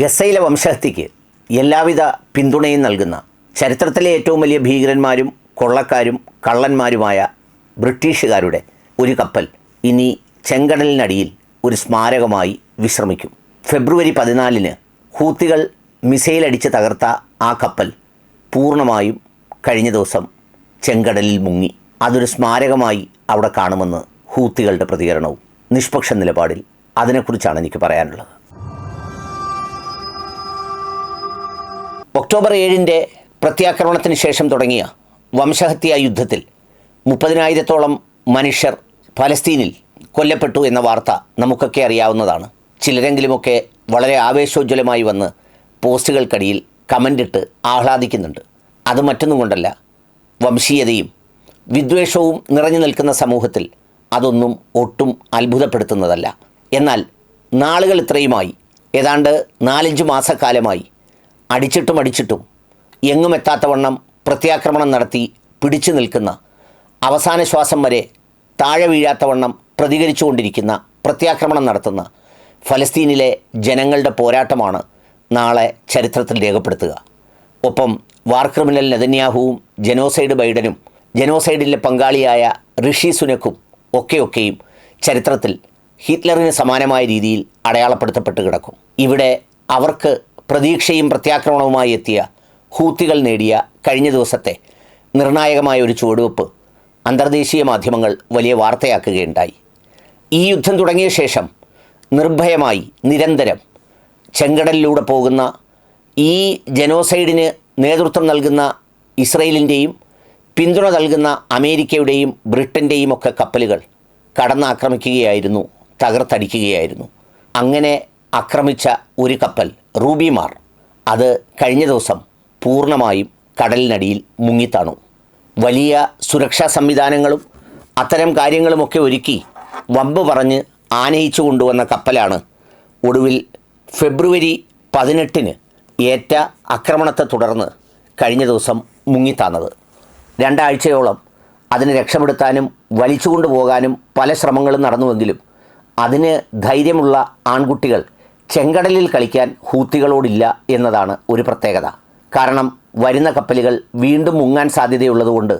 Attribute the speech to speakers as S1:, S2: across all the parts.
S1: ഗസയിലെ വംശഹത്യയ്ക്ക് എല്ലാവിധ പിന്തുണയും നൽകുന്ന ചരിത്രത്തിലെ ഏറ്റവും വലിയ ഭീകരന്മാരും കൊള്ളക്കാരും കള്ളന്മാരുമായ ബ്രിട്ടീഷുകാരുടെ ഒരു കപ്പൽ ഇനി ചെങ്കടലിനടിയിൽ ഒരു സ്മാരകമായി വിശ്രമിക്കും. ഫെബ്രുവരി പതിനാലിന് ഹൂത്തികൾ മിസൈലടിച്ച് തകർത്ത ആ കപ്പൽ പൂർണമായും കഴിഞ്ഞ ദിവസം ചെങ്കടലിൽ മുങ്ങി. അതൊരു സ്മാരകമായി അവിടെ കാണുമെന്ന് ഹൂത്തികളുടെ പ്രതികരണവും നിഷ്പക്ഷ നിലപാടിൽ അതിനെക്കുറിച്ചാണ് എനിക്ക് പറയാനുള്ളത്. ഒക്ടോബർ ഏഴിന്റെ പ്രത്യാക്രമണത്തിന് ശേഷം തുടങ്ങിയ വംശഹത്യാ യുദ്ധത്തിൽ മുപ്പതിനായിരത്തോളം മനുഷ്യർ പലസ്തീനിൽ കൊല്ലപ്പെട്ടു എന്ന വാർത്ത നമുക്കൊക്കെ അറിയാവുന്നതാണ്. ചിലരെങ്കിലുമൊക്കെ വളരെ ആവേശോജ്വലമായി വന്ന് പോസ്റ്റുകൾക്കടിയിൽ കമന്റിട്ട് ആഹ്ലാദിക്കുന്നുണ്ട്. അത് മറ്റൊന്നും കൊണ്ടല്ല വംശീയതയും വിദ്വേഷവും നിറഞ്ഞു നിൽക്കുന്ന സമൂഹത്തിൽ അതൊന്നും ഒട്ടും അത്ഭുതപ്പെടുത്തുന്നതല്ല. എന്നാൽ നാളുകൾ ഇത്രയുമായി. ഏതാണ്ട് നാലഞ്ച് മാസക്കാലമായി അടിച്ചിട്ടും അടിച്ചിട്ടും എങ്ങും എത്താത്തവണ്ണം പ്രത്യാക്രമണം നടത്തി പിടിച്ചു നിൽക്കുന്ന അവസാന ശ്വാസം വരെ താഴെ വീഴാത്തവണ്ണം പ്രതികരിച്ചുകൊണ്ടിരിക്കുന്ന പ്രത്യാക്രമണം നടത്തുന്ന ഫലസ്തീനിലെ ജനങ്ങളുടെ പോരാട്ടമാണ് നാളെ ചരിത്രത്തിൽ രേഖപ്പെടുത്തുക. ഒപ്പം വാർ ക്രിമിനൽ നെതന്യാഹുവും ജനോസൈഡ് ബൈഡനും ജനോസൈഡിലെ പങ്കാളിയായ ഋഷി സുനക്കും ഒക്കെയൊക്കെയും ചരിത്രത്തിൽ ഹിറ്റ്ലറിന് സമാനമായ രീതിയിൽ അടയാളപ്പെടുത്തപ്പെട്ട് കിടക്കും. ഇവിടെ അവർക്ക് പ്രതീക്ഷയും പ്രത്യാക്രമണവുമായി എത്തിയ ഹൂത്തികൾ നേടിയ കഴിഞ്ഞ ദിവസത്തെ നിർണായകമായ ഒരു ചുവടുവെപ്പ് അന്തർദേശീയ മാധ്യമങ്ങൾ വലിയ വാർത്തയാക്കുകയുണ്ടായി. ഈ യുദ്ധം തുടങ്ങിയ ശേഷം നിർഭയമായി നിരന്തരം ചെങ്കടലിലൂടെ പോകുന്ന ഈ ജനോസൈഡിന് നേതൃത്വം നൽകുന്ന ഇസ്രയേലിന്റെയും പിന്തുണ നൽകുന്ന അമേരിക്കയുടെയും ബ്രിട്ടന്റെയും ഒക്കെ കപ്പലുകൾ കടന്നാക്രമിക്കുകയായിരുന്നു തകർത്തടിക്കുകയായിരുന്നു. അങ്ങനെ ആക്രമിച്ച ഒരു കപ്പൽ റൂബിമാർ അത് കഴിഞ്ഞ ദിവസം പൂർണമായും കടലിനടിയിൽ മുങ്ങിത്താണു. വലിയ സുരക്ഷാ സംവിധാനങ്ങളും അത്തരം കാര്യങ്ങളുമൊക്കെ ഒരുക്കി വമ്പ് പറഞ്ഞ് ആനയിച്ചു കൊണ്ടുവന്ന കപ്പലാണ് ഒടുവിൽ ഫെബ്രുവരി പതിനെട്ടിന് ഏറ്റ ആക്രമണത്തെ തുടർന്ന് കഴിഞ്ഞ ദിവസം മുങ്ങിത്താന്നത് രണ്ടാഴ്ചയോളം അതിനെ രക്ഷപ്പെടുത്താനും വലിച്ചുകൊണ്ടുപോകാനും പല ശ്രമങ്ങളും നടന്നുവെങ്കിലും അതിന് ധൈര്യമുള്ള ആൺകുട്ടികൾ ചെങ്കടലിൽ കളിക്കാൻ ഹൂത്തികളോടില്ല എന്നതാണ് ഒരു പ്രത്യേകത. കാരണം വരുന്ന കപ്പലുകൾ വീണ്ടും മുങ്ങാൻ സാധ്യതയുള്ളതുകൊണ്ട്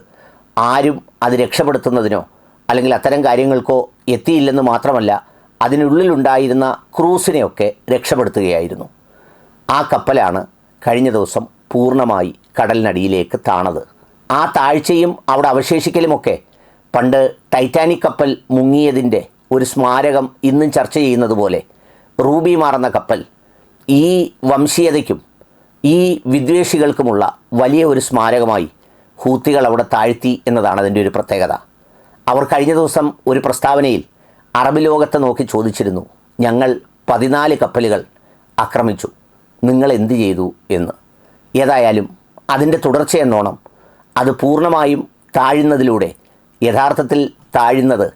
S1: ആരും അത് രക്ഷപ്പെടുത്തുന്നതിനോ അല്ലെങ്കിൽ അത്തരം കാര്യങ്ങൾക്കോ എത്തിയില്ലെന്ന് മാത്രമല്ല അതിനുള്ളിലുണ്ടായിരുന്ന ക്രൂസിനെയൊക്കെ രക്ഷപ്പെടുത്തുകയായിരുന്നു. ആ കപ്പലാണ് കഴിഞ്ഞ ദിവസം പൂർണമായി കടലിനടിയിലേക്ക് താണത്. ആ താഴ്ചയും അവിടെ അവശേഷിക്കലുമൊക്കെ പണ്ട് ടൈറ്റാനിക് കപ്പൽ മുങ്ങിയതിന്റെ ഒരു സ്മാരകം ഇന്നും ചർച്ച ചെയ്യുന്നത് പോലെ റൂബി മാറുന്ന കപ്പൽ ഈ വംശീയതയ്ക്കും ഈ വിദ്വേഷികൾക്കുമുള്ള വലിയ ഒരു സ്മാരകമായി ഹൂത്തികൾ അവിടെ താഴ്ത്തി എന്നതാണ് അതിന്റെ ഒരു പ്രത്യേകത. അവർ കഴിഞ്ഞ ദിവസം ഒരു പ്രസ്താവനയിൽ അറബ് ലോകത്തെ നോക്കി ചോദിച്ചിരുന്നു ഞങ്ങൾ പതിനാല് കപ്പലുകൾ ആക്രമിച്ചു. നിങ്ങൾ എന്ത് ചെയ്തു എന്ന്. ഏതായാലും അതിന്റെ തുടർച്ചയെന്നോണം അത് പൂർണമായും താഴുന്നതിലൂടെ യഥാർത്ഥത്തിൽ താഴുന്നത്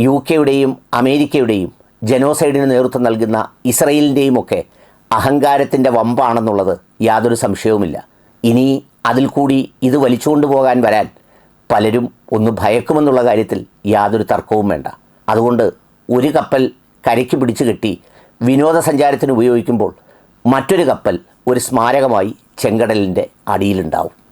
S1: യു കെയുടെയും അമേരിക്കയുടെയും ജനോസൈഡിന് നേതൃത്വം നൽകുന്ന ഇസ്രയേലിന്റെയും ഒക്കെ അഹങ്കാരത്തിന്റെ വമ്പാണെന്നുള്ളത് യാതൊരു സംശയവുമില്ല. ഇനി അതിൽ കൂടി ഇത് വലിച്ചുകൊണ്ടു പോകാൻ വരാൻ പലരും ഒന്ന് ഭയക്കുമെന്നുള്ള കാര്യത്തിൽ യാതൊരു തർക്കവും വേണ്ട. അതുകൊണ്ട് ഒരു കപ്പൽ കരയ്ക്ക് പിടിച്ചു കെട്ടി വിനോദസഞ്ചാരത്തിന് ഉപയോഗിക്കുമ്പോൾ മറ്റൊരു കപ്പൽ ഒരു സ്മാരകമായി ചെങ്കടലിന്റെ അടിയിലുണ്ടാവും.